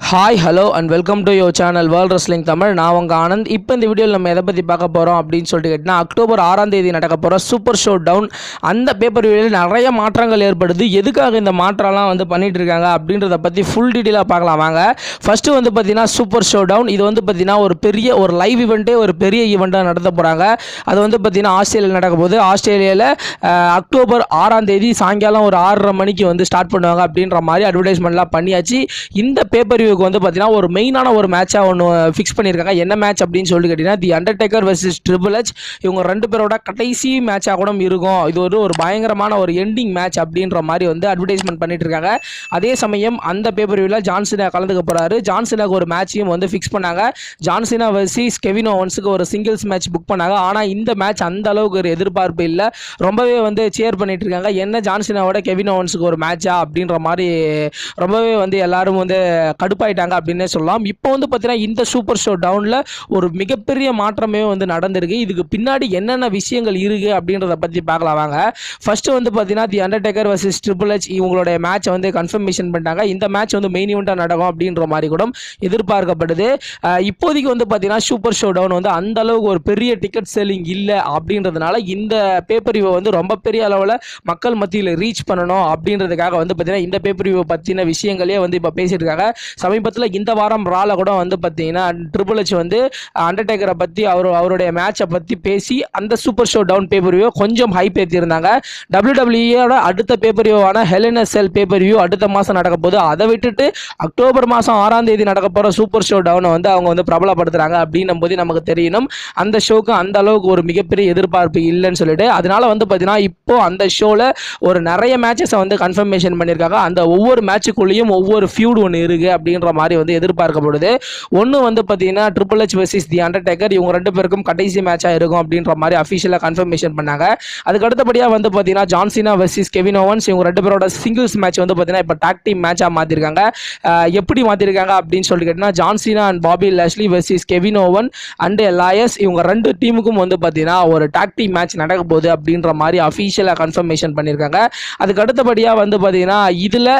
hi hello and welcome to your channel world wrestling Tamil நான் உங்கள் ஆனந்த். இப்போ இந்த வீடியோவில் நம்ம எதை பற்றி பார்க்க போகிறோம் அப்படின்னு சொல்லிட்டு கேட்டிங்கன்னா அக்டோபர் ஆறாம் தேதி நடக்க போகிற சூப்பர் ஷோ டவுன் அந்த பேப்பர் வியூவில் நிறைய மாற்றங்கள் ஏற்படுது. எதுக்காக இந்த மாற்றம்லாம் வந்து பண்ணிகிட்டு இருக்காங்க அப்படின்றத பற்றி ஃபுல் டீட்டெயிலாக பார்க்கலாம். வாங்க. ஃபஸ்ட்டு வந்து பார்த்திங்கன்னா சூப்பர் ஷோ டவுன் இது வந்து பார்த்தீங்கன்னா ஒரு பெரிய ஒரு லைவ் ஈவெண்ட்டே ஒரு பெரிய ஈவெண்ட்டாக நடத்த போகிறாங்க அது வந்து பார்த்தீங்கன்னா ஆஸ்திரேலியா நடக்க போது ஆஸ்திரேலியாவில் அக்டோபர் ஆறாம் தேதி சாயங்காலம் ஒரு ஆறரை மணிக்கு வந்து ஸ்டார்ட் பண்ணுவாங்க அப்படின்ற மாதிரி அட்வர்டைஸ்மெண்ட்லாம் பண்ணியாச்சு. இந்த பேப்பர் டபிள்யூக்கு வந்து பார்த்தீங்கன்னா ஒரு மெயினான ஒரு மேட்சாக ஒன்று ஃபிக்ஸ் பண்ணியிருக்காங்க. என்ன மேட்ச் அப்படின்னு சொல்லிட்டு கேட்டிங்கன்னா the Undertaker versus triple H இவங்க ரெண்டு பேரோட கடைசி மேட்சாக கூட இருக்கும். இது ஒரு ஒரு பயங்கரமான ஒரு எண்டிங் மேட்ச் அப்படின்ற மாதிரி வந்து அட்வர்டைஸ்மெண்ட் பண்ணிட்டு இருக்காங்க. அதே சமயம் அந்த பேப்பர் வியூவில் ஜான்சினா கலந்துக்க போகிறாரு ஜான்சினாக்கு ஒரு மேட்சையும் வந்து ஃபிக்ஸ் பண்ணாங்க. ஜான்சினா வர்சஸ் கெவின் ஓவன்ஸுக்கு ஒரு சிங்கிள்ஸ் மேட்ச் புக் பண்ணாங்க. ஆனால் இந்த மேட்ச் அந்த அளவுக்கு ஒரு எதிர்பார்ப்பு இல்லை. ரொம்பவே வந்து சேர் பண்ணிட்டு இருக்காங்க. என்ன ஜான்சினாவோட கெவின் ஓவன்ஸுக்கு ஒரு மேட்சா அப்படின்ற மாதிரி ரொம்பவே வந்து எல்லாரும் வந்து கடுப்பு கடுப்பாயிட்டாங்க அப்படின்னே சொல்லலாம். இப்போ வந்து பார்த்தீங்கன்னா இந்த சூப்பர் ஷோ டவுனில் ஒரு மிகப்பெரிய மாற்றமே வந்து நடந்திருக்கு. இதுக்கு பின்னாடி என்னென்ன விஷயங்கள் இருக்குது அப்படின்றத பற்றி பார்க்கலாம் வாங்க. ஃபஸ்ட்டு வந்து பார்த்தீங்கன்னா the Undertaker versus triple H இவங்களுடைய மேட்சை வந்து கன்ஃபர்மேஷன் பண்ணிட்டாங்க. இந்த மேட்ச் வந்து மெயின் இவெண்ட்டாக நடக்கும் அப்படின்ற மாதிரி கூட எதிர்பார்க்கப்படுது. இப்போதைக்கு வந்து பார்த்தீங்கன்னா சூப்பர் ஷோ டவுன் வந்து அந்த அளவுக்கு ஒரு பெரிய டிக்கெட் செல்லிங் இல்லை அப்படின்றதுனால இந்த பேப்பர் வந்து ரொம்ப பெரிய அளவில் மக்கள் மத்தியில் ரீச் பண்ணணும் அப்படின்றதுக்காக வந்து பார்த்தீங்கன்னா இந்த பேப்பர் பற்றின விஷயங்களே வந்து இப்போ பேசிட்டு இருக்காங்க. சமீபத்தில் இந்த வாரம் ரால கூட வந்து பார்த்தீங்கன்னா ட்ரிபிள் ஹெச் வந்து அண்டர்டேக்கரை பற்றி அவர் அவருடைய மேட்சை பற்றி பேசி அந்த super showdown pay per view கொஞ்சம் ஹைப் ஏற்றிருந்தாங்க டபிள்யூடபிள்யூயோட அடுத்த பேப்பர் வியூவான hell in a cell pay per view அடுத்த மாதம் நடக்க போகுது. அதை விட்டுட்டு அக்டோபர் மாதம் ஆறாம் தேதி நடக்க போகிற சூப்பர் ஷோ டவுனை வந்து அவங்க வந்து பிரபலப்படுத்துகிறாங்க அப்படின்னும் போது நமக்கு தெரியணும். அந்த ஷோக்கு அந்த அளவுக்கு ஒரு மிகப்பெரிய எதிர்பார்ப்பு இல்லைன்னு சொல்லிட்டு அதனால வந்து பார்த்தீங்கன்னா இப்போ அந்த ஷோவில் ஒரு நிறைய மேட்சஸை வந்து கன்ஃபர்மேஷன் பண்ணியிருக்காங்க அந்த ஒவ்வொரு மேட்சுக்குள்ளேயும் ஒவ்வொரு ஃபியூட் ஒன்று இருக்குது அப்படின்னு அப்படின்ற மாதிரி வந்து எதிர்பார்க்கப்படுது ஒன்று வந்து பார்த்தீங்கன்னா triple H versus the Undertaker இவங்க ரெண்டு பேருக்கும் கடைசி மேட்சாக இருக்கும் அப்படின்ற மாதிரி அஃபிஷியலாக கன்ஃபர்மேஷன் பண்ணாங்க. அதுக்கு அடுத்தபடியாக வந்து பார்த்தீங்கன்னா ஜான்சினா வெர்சஸ் கெவின் ஓவன்ஸ் இவங்க ரெண்டு பேரோட சிங்கிள்ஸ் மேட்ச் வந்து பார்த்தீங்கன்னா இப்போ டாக் டீம் மேட்சாக மாற்றிருக்காங்க எப்படி மாற்றிருக்காங்க அப்படின்னு சொல்லி கேட்டிங்கன்னா John Cena and Bobby Lashley versus Kevin Owens and Elias இவங்க ரெண்டு டீமுக்கும் வந்து பார்த்தீங்கன்னா ஒரு டாக் டீம் மேட்ச் நடக்க போகுது அப்படின்ற மாதிரி அஃபிஷியலாக கன்ஃபர்மேஷன் பண்ணியிருக்காங்க அதுக்கு அடுத்தபடியாக வந்து பார்த்தீங்கன்னா இதில்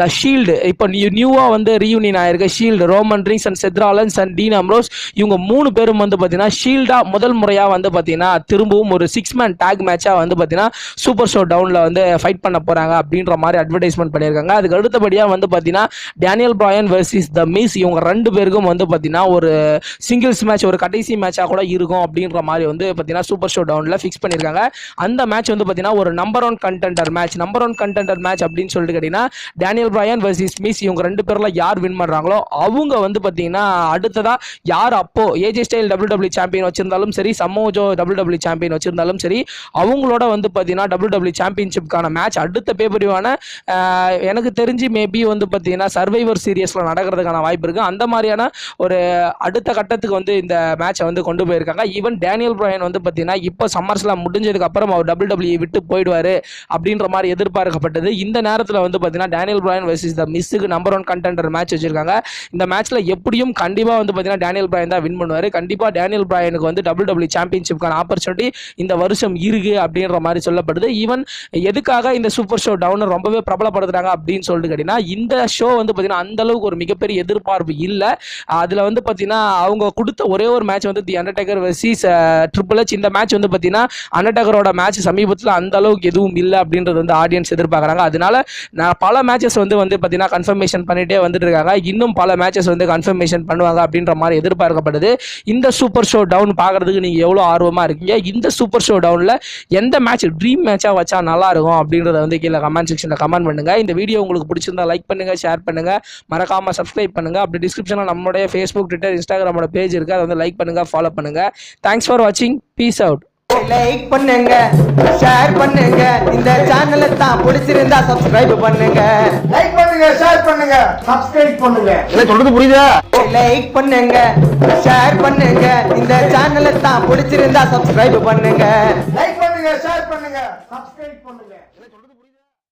த ஷீல்டு இப்போ நியூ நியூவாக வந்து ரீயூனியன் ஆயிருக்கு. Shield Roman Reigns and Seth Rollins and Dean Ambrose இவங்க மூணு பேரும் வந்து பார்த்தீங்கன்னா ஷீல்டாக முதல் முறையாக வந்து பார்த்தீங்கன்னா திரும்பவும் ஒரு சிக்ஸ் மேன் டேக் மேட்சாக வந்து பார்த்தீங்கன்னா சூப்பர் ஷோ டவுனில் வந்து ஃபைட் பண்ண போகிறாங்க அப்படின்ற மாதிரி அட்வர்டைஸ்மெண்ட் பண்ணியிருக்காங்க. அதுக்கு அடுத்தபடியாக வந்து பார்த்தீங்கன்னா Daniel Bryan versus the Miz இவங்க ரெண்டு பேருக்கும் வந்து பார்த்தீங்கன்னா ஒரு சிங்கிள்ஸ் மேட்ச் ஒரு கடைசி மேட்சாக கூட இருக்கும் அப்படின்ற மாதிரி வந்து பார்த்தீங்கன்னா சூப்பர் ஷோ டவுனில் ஃபிக்ஸ் பண்ணியிருக்காங்க. அந்த மேட்ச் வந்து பார்த்தீங்கன்னா ஒரு number one contender match number one contender match அப்படின்னு சொல்லிட்டு கேட்டிங்கன்னா டேனியல் பிராயன் வெர்சஸ் மிஸ் இவங்க ரெண்டு பேரில் யார் வின் பண்ணுறாங்களோ அவங்க வந்து பார்த்தீங்கன்னா அடுத்ததாக யார் அப்போ AJ Styles W W champion வச்சிருந்தாலும் சரி சமோஜோ டபிள்யூ டபிள்யூ சாம்பியன் வச்சிருந்தாலும் சரி அவங்களோட வந்து பார்த்தீங்கன்னா டபிள்யூ டபிள்யூ சாம்பியன்ஷிப்கான மேட்ச் அடுத்த பேப்பரிவான எனக்கு தெரிஞ்சு மேபி வந்து பார்த்தீங்கன்னா சர்வைவர் சீரியஸில் நடக்கிறதுக்கான வாய்ப்பு இருக்குது அந்த மாதிரியான ஒரு அடுத்த கட்டத்துக்கு வந்து இந்த மேட்சை வந்து கொண்டு போயிருக்காங்க. ஈவன் டேனியல் பிராயன் வந்து பார்த்தீங்கன்னா இப்போ சம்மர்ஸ்லாம் முடிஞ்சதுக்கு அப்புறம் அவர் டபுள் டபிள்யூ விட்டு போயிடுவார் அப்படின்ற மாதிரி எதிர்பார்க்கப்பட்டது. இந்த நேரத்தில் வந்து பார்த்தீங்கன்னா டேனியல் பிராயன் வெர்சஸ் த மிஸ்ஸுக்கு நம்பர் ஒன் கண்டென்டர் மேட்ச் வச்சிருக்காங்க. இந்த மேட்ச்சில் எப்படியும் கண்டிப்பாக வந்து பார்த்தீங்கன்னா டேனியல் பிராயன் தான் வின் பண்ணுவார். கண்டிப்பாக டேனியல் பிராயனுக்கு வந்து டபுள் டபுள்யூ சாம்பியன்ஷிப்க்கான ஆப்பர்ச்சுனிட்டி இந்த வருஷம் இருக்கு அப்படின்ற மாதிரி சொல்லப்படுது. ஈவன் எதுக்காக இந்த சூப்பர் ஷோ டவுன் ரொம்பவே பிரபலப்படுத்துறாங்க அப்படின்னு சொல்லிட்டு கேட்டிங்கன்னா இந்த ஷோ வந்து பார்த்தீங்கன்னா அந்த அளவுக்கு ஒரு மிகப்பெரிய எதிர்பார்ப்பு இல்லை. அதில் வந்து பார்த்தீங்கன்னா அவங்க கொடுத்த ஒரே ஒரு மேட்ச் வந்து the Undertaker versus triple H இந்த மேட்ச் வந்து பார்த்தீங்கன்னா அண்டர்டேக்கரோட மேட்ச் சமீபத்தில் அந்த அளவுக்கு எதுவும் இல்லை அப்படின்றது வந்து ஆடியன்ஸ் எதிர்பார்க்குறாங்க. அதனால நான் பல மேட்சஸ் வந்து வந்து பார்த்தீங்கன்னா கன்ஃபர்மேஷன் பண்ணிட்டே வந்துட்டு இருக்காங்க இன்னும் பல மேட்சஸ் வந்து கன்ஃபர்மேஷன் பண்ணுவாங்க அப்படின்ற மாதிரி எதிர்பார்க்கப்படுது. இந்த சூப்பர் ஷோ டவுன் பார்க்கறதுக்கு நீங்கள் எவ்வளோ ஆர்வமாக இருக்கீங்க? இந்த சூப்பர் ஷோ டவுனில் எந்த மேட்ச் ட்ரீம் மேட்சாக வச்சா நல்லா இருக்கும் அப்படின்றத வந்து கீழே கமெண்ட் செக்ஷனில் கமெண்ட் பண்ணுங்க. இந்த வீடியோ உங்களுக்கு பிடிச்சிருந்தா லைக் பண்ணுங்க ஷேர் பண்ணுங்க. மறக்காம சப்ஸ்கிரைப் பண்ணுங்க. அப்படி டிஸ்கிரிப்ஷனில் நம்மளுடைய ஃபேஸ்புக் ட்விட்டர் இன்ஸ்டாகிராமோட பேஜ் இருக்குது அதை வந்து லைக் பண்ணுங்க ஃபாலோ பண்ணுங்க. தேங்க்ஸ் ஃபார் வாட்சிங் பீஸ் அவுட் லைக் பண்ணுங்க ஷேர் பண்ணுங்க. இந்த சேனலை தான் பிடிச்சிருந்தா சப்ஸ்கிரைப் பண்ணுங்க. லைக் பண்ணுங்க ஷேர் பண்ணுங்க சப்ஸ்கிரைப் பண்ணுங்க. எனக்கு சொல்றது புரியுதா? லைக் பண்ணுங்க ஷேர் பண்ணுங்க. இந்த சேனலை தான் பிடிச்சிருந்தா சப்ஸ்கிரைப் பண்ணுங்க. லைக் பண்ணுங்க ஷேர் பண்ணுங்க சப்ஸ்கிரைப் பண்ணுங்க.